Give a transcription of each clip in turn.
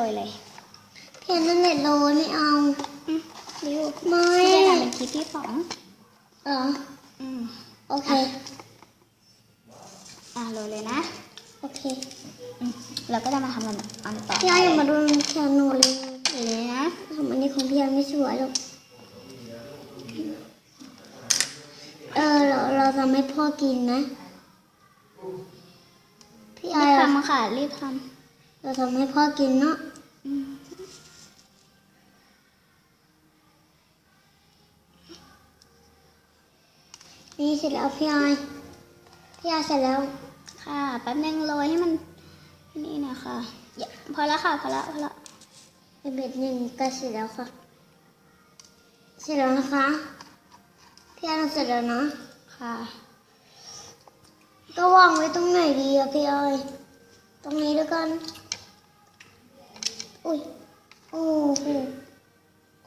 เลยเลยเพียนนั่นแหละโลไม่เอาอืมริวไม่พี่จะทำเป็นคลิปที่สองเหรออืมโอเค อะโรยเลยนะ โอเคอืมเราก็จะมาทำอันอันต่อพี่ไออย่ามาดูแคโนเลยเลยนะทำอันนี้ของพี่ไอไม่สวยหรอกเออเราเราทำให้พ่อกินนะพี่ไอรีบเราทำค่ะรีบทเราทำให้พ่อกินเนาะ นี่เสร็จแล้วพี่ไอพี่ไอเสร็จแล้วค่ะแป๊บนึงโรยให้มันนี่นะคะอย่าพอแล้วค่ะพอแล้วพอแล้วเป็นเบ็ดหนึ่งก็เสร็จแล้วค่ะ เสร็จแล้วนะคะพี่ไอเราเสร็จแล้วนะค่ะ ก็วางไว้ตรงไหนดีอะพี่อ้อยตรงนี้แล้วกันอุ้ยโอ้โหโอ้ยเนี่ย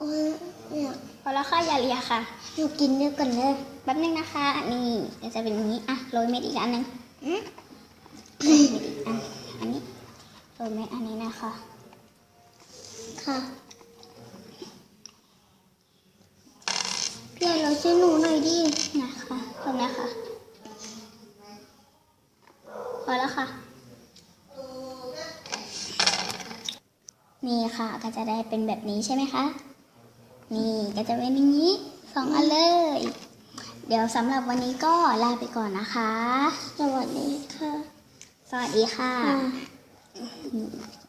พอแล้วค่ะอย่าเลียค่ะหนูกินเดียวกันเลยแป๊บนึงนะคะ นี่เดี๋ยวจะเป็นอย่างนี้ อะโรยเม็ดอีกอันหนึ่งอืมโรยเม็ดอีกอัน อันนี้โรยเม็ดอันนี้นะคะ ค่ะพี่อ้อยเราช่วยหนูหน่อยดินะคะตรงนี้ค่ะพอแล้วค่ะ นี่ค่ะก็จะได้เป็นแบบนี้ใช่ไหมคะ นี่ก็จะเป็นอย่างนี้สองอันเลย เดี๋ยวสำหรับวันนี้ก็ลาไปก่อนนะคะ สวัสดีค่ะ สวัสดีค่ะค่ะ